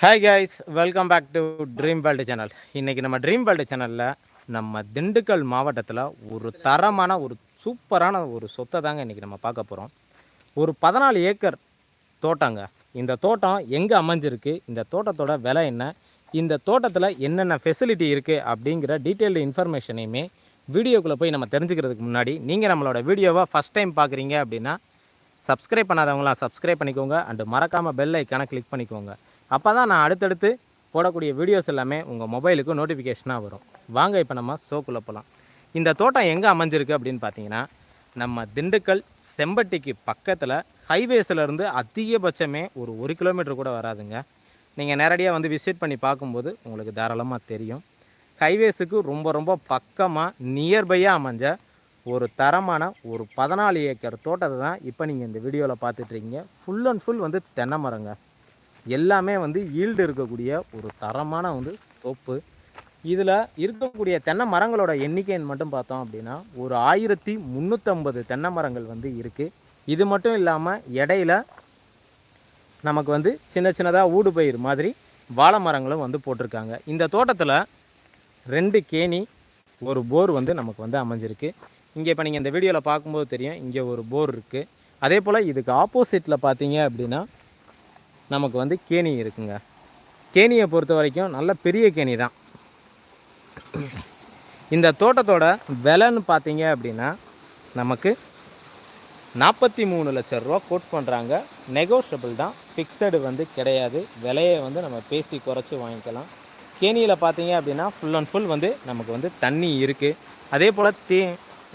Hi guys welcome back to dream world channel இன்றைக்கி நம்ம dream world சேனலில் நம்ம திண்டுக்கல் மாவட்டத்தில் ஒரு தரமான ஒரு சூப்பரான ஒரு சொத்தை தாங்க இன்றைக்கி நம்ம பார்க்க போகிறோம் ஒரு பதினாலு ஏக்கர் தோட்டங்க. இந்த தோட்டம் எங்கே அமைஞ்சிருக்கு? இந்த தோட்டத்தோட விலை என்ன? இந்த தோட்டத்தில் என்னென்ன ஃபெசிலிட்டி இருக்குது அப்படிங்கிற டீட்டெயில்டு இன்ஃபர்மேஷனையுமே வீடியோக்குள்ளே போய் நம்ம தெரிஞ்சுக்கிறதுக்கு முன்னாடி நீங்கள் நம்மளோட வீடியோவை ஃபஸ்ட் டைம் பார்க்குறீங்க அப்படின்னா சப்ஸ்கிரைப் பண்ணாதவங்களாம் சப்ஸ்கிரைப் பண்ணிக்கோங்க. அண்டு மறக்காமல் பெல் ஐக்கானை கிளிக் பண்ணிக்கோங்க. அப்போ தான் நான் அடுத்தடுத்து போடக்கூடிய வீடியோஸ் எல்லாமே உங்கள் மொபைலுக்கு நோட்டிஃபிகேஷனாக வரும். வாங்க இப்போ நம்ம ஷோக்குள்ளே போகலாம் இந்த தோட்டம் எங்கே அமைஞ்சிருக்கு அப்படின்னு பார்த்தீங்கன்னா நம்ம திண்டுக்கல் செம்பட்டிக்கு பக்கத்தில் ஹைவேஸ்லேருந்து அதிகபட்சமே ஒரு ஒரு கிலோமீட்டர் கூட வராதுங்க. நீங்கள் நேரடியாக வந்து விசிட் பண்ணி பார்க்கும்போது உங்களுக்கு தாராளமாக தெரியும். ஹைவேஸுக்கு ரொம்ப ரொம்ப பக்கமாக நியர்பையாக அமைஞ்ச ஒரு தரமான ஒரு பதினாலு ஏக்கர் தோட்டத்தை தான் இப்போ நீங்கள் இந்த வீடியோவில் பார்த்துட்ருக்கீங்க ஃபுல் அண்ட் ஃபுல் வந்து தென்னை மரங்க. எல்லாமே வந்து ஈல்டு இருக்கக்கூடிய ஒரு தரமான வந்து தோப்பு. இதில் இருக்கக்கூடிய தென்னை மரங்களோட எண்ணிக்கைன்னு மட்டும் பார்த்தோம் அப்படின்னா ஒரு ஆயிரத்தி முந்நூற்றம்பது தென்னை மரங்கள் வந்து இருக்குது இது மட்டும் இல்லாமல் இடையில நமக்கு வந்து சின்ன சின்னதாக ஊடு பயிர் மாதிரி வாழை மரங்களும் வந்து போட்டிருக்காங்க. இந்த தோட்டத்தில் ரெண்டு கேணி ஒரு போர் வந்து நமக்கு வந்து அமைஞ்சிருக்கு. இங்கே இப்போ நீங்கள் இந்த வீடியோவில் பார்க்கும்போது தெரியும் இங்கே ஒரு போர் இருக்குது அதே போல் இதுக்கு ஆப்போசிட்டில் பார்த்தீங்க அப்படின்னா நமக்கு வந்து கேணி இருக்குங்க. கேணியை பொறுத்த வரைக்கும் நல்ல பெரிய கேணி தான். இந்த தோட்டத்தோட விலைன்னு பார்த்தீங்க அப்படின்னா நமக்கு நாற்பத்தி மூணு லட்ச ரூபா கோட் பண்ணுறாங்க நெகோஷியபிள் தான். ஃபிக்ஸடு வந்து கிடையாது. விலையை வந்து நம்ம பேசி குறைச்சி வாங்கிக்கலாம். கேணியில் பார்த்தீங்க அப்படின்னா ஃபுல் அண்ட் ஃபுல் வந்து நமக்கு வந்து தண்ணி இருக்குது அதே போல் தே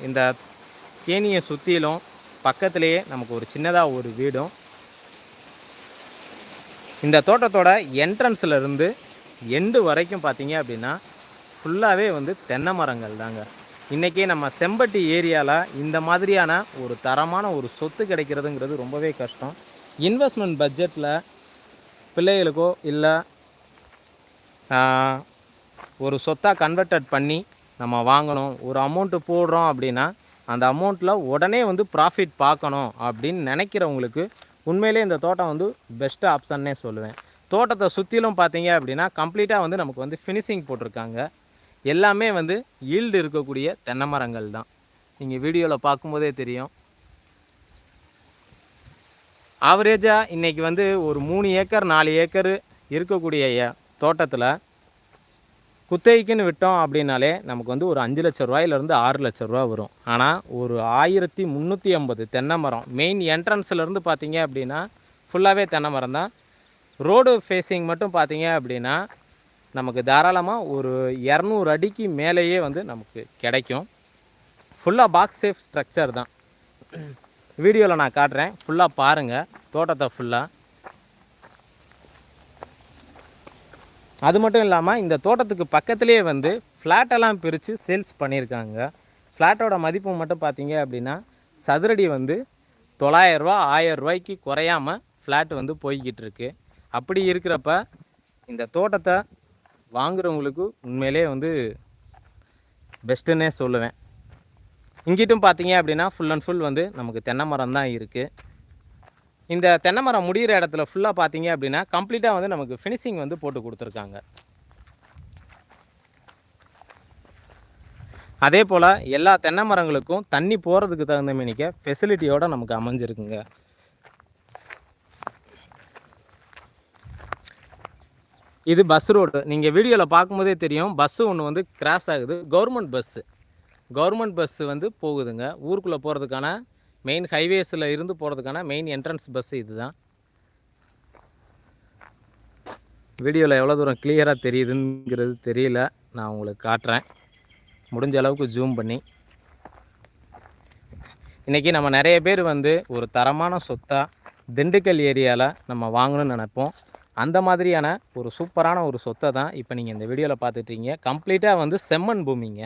இந்த கேணியை சுற்றிலும் பக்கத்துலேயே நமக்கு ஒரு சின்னதாக ஒரு வீடும். இந்த தோட்டத்தோட என்ட்ரன்ஸில் இருந்து எண்டு வரைக்கும் பார்த்தீங்க அப்படின்னா ஃபுல்லாகவே வந்து தென்னை மரங்கள் தாங்க. இன்றைக்கி நம்ம செம்பட்டி ஏரியாவில் இந்த மாதிரியான ஒரு தரமான ஒரு சொத்து கிடைக்கிறதுங்கிறது ரொம்பவே கஷ்டம். இன்வெஸ்ட்மெண்ட் பட்ஜெட்டில் பிள்ளைகளுக்கோ இல்லை ஒரு சொத்தாக கன்வெர்ட்டட் பண்ணி நம்ம வாங்கணும் ஒரு அமௌண்ட்டு போடுறோம் அப்படின்னா அந்த அமௌண்ட்டில் உடனே வந்து ப்ராஃபிட் பார்க்கணும் அப்படின்னு நினைக்கிறவங்களுக்கு உண்மையிலே இந்த தோட்டம் வந்து பெஸ்ட் ஆப்ஷன்னே சொல்லுவேன். தோட்டத்தை சுற்றிலும் பார்த்தீங்க அப்படின்னா கம்ப்ளீட்டாக வந்து நமக்கு வந்து ஃபினிஷிங் போட்டிருக்காங்க. எல்லாமே வந்து ஈல்டு இருக்கக்கூடிய தென்னை மரங்கள் தான். நீங்கள் வீடியோவில் பார்க்கும்போதே தெரியும். ஆவரேஜாக இன்றைக்கி வந்து ஒரு மூணு ஏக்கர் நாலு ஏக்கர் இருக்கக்கூடிய தோட்டத்தில் குத்தகைக்குன்னு விட்டோம் அப்படின்னாலே நமக்கு வந்து ஒரு அஞ்சு லட்ச ரூபாயிலேருந்து ஆறு லட்ச ரூபா வரும். ஆனால் ஒரு ஆயிரத்தி முந்நூற்றி ஐம்பது தென்னை மரம் மெயின் என்ட்ரன்ஸ்லேருந்து பார்த்தீங்க அப்படின்னா ஃபுல்லாகவே தென்னை மரம் தான். ரோடு ஃபேஸிங் மட்டும் பார்த்தீங்க அப்படின்னா நமக்கு தாராளமாக ஒரு இரநூறு அடிக்கு மேலேயே வந்து நமக்கு கிடைக்கும். ஃபுல்லாக பாக்ஸ் சேஃப் ஸ்ட்ரக்சர் தான். வீடியோவில் நான் காட்டுறேன். ஃபுல்லாக பாருங்கள் தோட்டத்தை ஃபுல்லாக அது மட்டும் இல்லாமல் இந்த தோட்டத்துக்கு பக்கத்துலேயே வந்து ஃப்ளாட்டெல்லாம் பிரித்து சேல்ஸ் பண்ணியிருக்காங்க. ஃப்ளாட்டோட மதிப்பு மட்டும் பார்த்தீங்க அப்படின்னா சதுரடி வந்து தொள்ளாயிரரூவா ஆயரூவாய்க்கு ரூபாய்க்கு குறையாம ஃப்ளாட் வந்து போய்கிட்டு இருக்கு. அப்படி இருக்கிறப்ப இந்த தோட்டத்தை வாங்குறவங்களுக்கு உண்மையிலே வந்து பெஸ்ட்டுன்னே சொல்லுவேன். இங்கிட்டும் பார்த்தீங்க அப்படின்னா ஃபுல் அண்ட் ஃபுல் வந்து நமக்கு தென்னை மரம் தான் இருக்குது இந்த தென்னை மரம் முடிகிற இடத்துல ஃபுல்லாக பார்த்தீங்க அப்படின்னா கம்ப்ளீட்டாக வந்து நமக்கு ஃபினிஷிங் வந்து போட்டு கொடுத்துருக்காங்க. அதே போல் எல்லா தென்னை மரங்களுக்கும் தண்ணி போகிறதுக்கு தகுந்த மேனிக்க ஃபெசிலிட்டியோடு நமக்கு அமைஞ்சிருக்குங்க. இது பஸ் ரோடு நீங்கள் வீடியோவில் பார்க்கும்போதே தெரியும் பஸ்ஸு ஒன்று வந்து கிராஸ் ஆகுது. கவர்மெண்ட் பஸ்ஸு கவர்மெண்ட் பஸ்ஸு வந்து போகுதுங்க. ஊருக்குள்ளே போகிறதுக்கான மெயின் ஹைவேஸில் இருந்து போகிறதுக்கான மெயின் என்ட்ரன்ஸ் பஸ் இதுதான். வீடியோவில் எவ்வளோ தூரம் கிளியராக தெரியுதுங்கிறது தெரியல. நான் உங்களுக்கு காட்டுறேன். முடிஞ்ச அளவுக்கு ஜூம் பண்ணி. இன்றைக்கி நம்ம நிறைய பேர் வந்து ஒரு தரமான சொத்தாக திண்டுக்கல் ஏரியாவில் நம்ம வாங்கணும்னு நினைப்போம். அந்த மாதிரியான ஒரு சூப்பரான ஒரு சொத்தை தான் இப்போ நீங்கள் இந்த வீடியோவில் பார்த்துட்ருக்கீங்க கம்ப்ளீட்டாக வந்து செம்மண் பூமிங்க.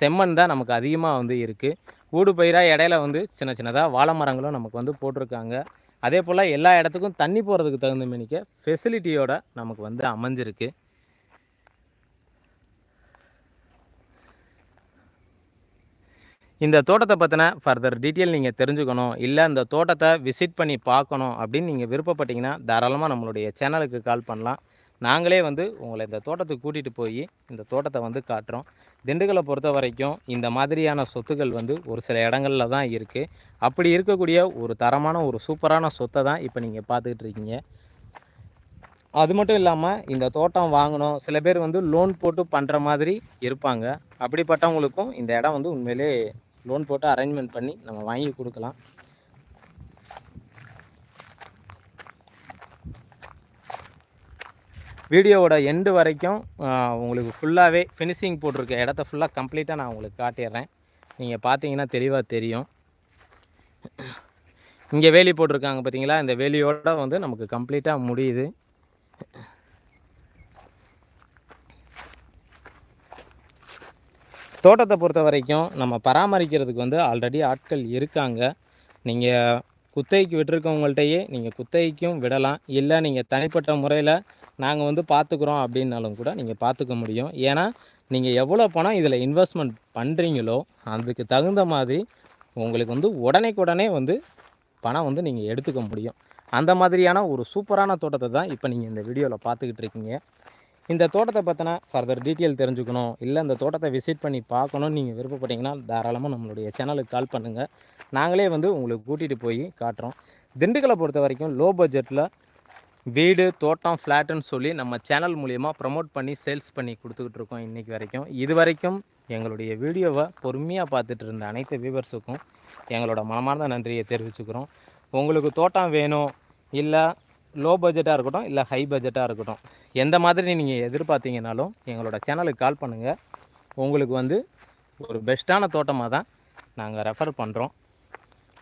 செம்மண் தான் நமக்கு அதிகமாக வந்து இருக்குது ஊடு பயிராக இடையில வந்து சின்ன சின்னதாக வாழை மரங்களும் நமக்கு வந்து போட்டிருக்காங்க. அதே போல் எல்லா இடத்துக்கும் தண்ணி போகிறதுக்கு தகுந்த மணிக்க ஃபெசிலிட்டியோட நமக்கு வந்து அமைஞ்சிருக்கு. இந்த தோட்டத்தை பற்றின ஃபர்தர் டீட்டெயில் நீங்கள் தெரிஞ்சுக்கணும். இல்லை இந்த தோட்டத்தை விசிட் பண்ணி பார்க்கணும் அப்படின்னு நீங்கள் விருப்பப்பட்டீங்கன்னா தாராளமாக நம்மளுடைய சேனலுக்கு கால் பண்ணலாம். நாங்களே வந்து உங்களை இந்த தோட்டத்துக்கு கூட்டிகிட்டு போய் இந்த தோட்டத்தை வந்து காட்டுறோம். திண்டுக்கலை பொறுத்த வரைக்கும் இந்த மாதிரியான சொத்துக்கள் வந்து ஒரு சில இடங்களில் தான் இருக்குது அப்படி இருக்கக்கூடிய ஒரு தரமான ஒரு சூப்பரான சொத்தை தான் இப்போ நீங்கள் பார்த்துக்கிட்டு இருக்கீங்க. அது மட்டும் இல்லாமல் இந்த தோட்டம் வாங்கணும் சில பேர் வந்து லோன் போட்டு பண்ணுற மாதிரி இருப்பாங்க. அப்படிப்பட்டவங்களுக்கும் இந்த இடம் வந்து உண்மையிலே லோன் போட்டு அரேஞ்ச்மெண்ட் பண்ணி நம்ம வாங்கி கொடுக்கலாம். வீடியோவோட எண்டு வரைக்கும் உங்களுக்கு ஃபுல்லாகவே ஃபினிஷிங் போட்டிருக்க இடத்த ஃபுல்லாக கம்ப்ளீட்டாக நான் உங்களுக்கு காட்டிடுறேன். நீங்கள் பார்த்தீங்கன்னா தெளிவாக தெரியும். இங்கே வேலி போட்டிருக்காங்க பார்த்தீங்களா இந்த வேலியோட வந்து நமக்கு கம்ப்ளீட்டாக முடியுது. தோட்டத்தை பொறுத்த வரைக்கும் நம்ம பராமரிக்கிறதுக்கு வந்து ஆல்ரெடி ஆட்கள் இருக்காங்க. நீங்கள் குத்தகைக்கு விட்டுருக்கவங்கள்ட்டையே நீங்கள் குத்தகைக்கும் விடலாம். இல்லை நீங்கள் தனிப்பட்ட முறையில் நாங்கள் வந்து பார்த்துக்குறோம் அப்படின்னாலும் கூட நீங்கள் பார்த்துக்க முடியும். ஏன்னா நீங்கள் எவ்வளோ பணம் இதில் இன்வெஸ்ட்மெண்ட் பண்ணுறீங்களோ அதுக்கு தகுந்த மாதிரி உங்களுக்கு வந்து உடனேக்குடனே வந்து பணம் வந்து நீங்கள் எடுத்துக்க முடியும். அந்த மாதிரியான ஒரு சூப்பரான தோட்டத்தை தான் இப்போ நீங்கள் இந்த வீடியோவில் பார்த்துக்கிட்டு இருக்கீங்க. இந்த தோட்டத்தை பற்றின ஃபர்தர் டீட்டெயில் தெரிஞ்சுக்கணும். இல்லை இந்த தோட்டத்தை விசிட் பண்ணி பார்க்கணும்னு நீங்கள் விருப்பப்பட்டீங்கன்னா தாராளமாக நம்மளுடைய சேனலுக்கு கால் பண்ணுங்கள் நாங்களே வந்து உங்களுக்கு கூட்டிகிட்டு போய் காட்டுறோம். திண்டுக்கலை பொறுத்த வரைக்கும் லோ பட்ஜெட்டில் வீடு தோட்டம் ஃப்ளாட்டுன்னு சொல்லி நம்ம சேனல் மூலிமா ப்ரமோட் பண்ணி சேல்ஸ் பண்ணி கொடுத்துக்கிட்டு இருக்கோம் இன்றைக்கி வரைக்கும். இது வரைக்கும் எங்களுடைய வீடியோவை பொறுமையாக பார்த்துட்டு இருந்த அனைத்து வியூவர்ஸுக்கும் எங்களோட மனமார்ந்த நன்றியை தெரிவிச்சுக்கிறோம். உங்களுக்கு தோட்டம் வேணும் இல்லை லோ பட்ஜெட்டாக இருக்கட்டும் இல்லை ஹை பட்ஜெட்டாக இருக்கட்டும் எந்த மாதிரி நீங்கள் எதிர்பார்த்தீங்கனாலும் எங்களோட சேனலுக்கு கால் பண்ணுங்கள் உங்களுக்கு வந்து ஒரு பெஸ்ட்டான தோட்டமாக தான் நாங்கள் ரெஃபர் பண்ணுறோம்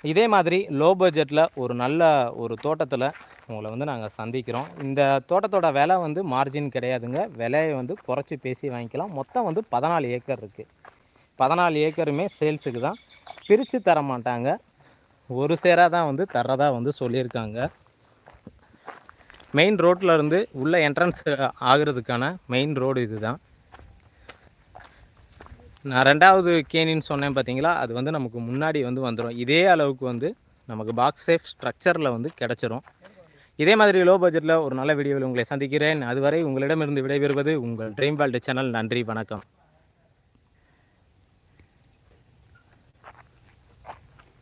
இதே மாதிரி லோ பட்ஜெட்டில் ஒரு நல்ல ஒரு தோட்டத்தில் உங்களை வந்து நாங்கள் சந்திக்கிறோம். இந்த தோட்டத்தோட விலை வந்து மார்ஜின் கிடையாதுங்க. விலையை வந்து குறைச்சி பேசி வாங்கிக்கலாம். மொத்தம் வந்து பதினாலு ஏக்கர் இருக்குது பதினாலு ஏக்கருமே சேல்ஸுக்கு தான் பிரித்து தர மாட்டாங்க ஒரு சேராக தான் வந்து தர்றதாக வந்து சொல்லியிருக்காங்க. மெயின் ரோட்டில் இருந்து உள்ளே என்ட்ரன்ஸ் ஆகிறதுக்கான மெயின் ரோடு இதுதான். நான் ரெண்டாவது கேணின்னு சொன்னேன் பார்த்தீங்களா அது வந்து நமக்கு முன்னாடி வந்து வந்துடும் இதே அளவுக்கு வந்து நமக்கு பாக்ஸ் சேஃப் ஸ்ட்ரக்சரில் வந்து கிடச்சிரும். இதே மாதிரி லோ பட்ஜெட்டில் ஒரு நல்ல வீடியோவில் உங்களை சந்திக்கிறேன். அதுவரை உங்களிடமிருந்து விடைபெறுவது உங்கள் ட்ரீம் வேல்டு சேனல் நன்றி வணக்கம்.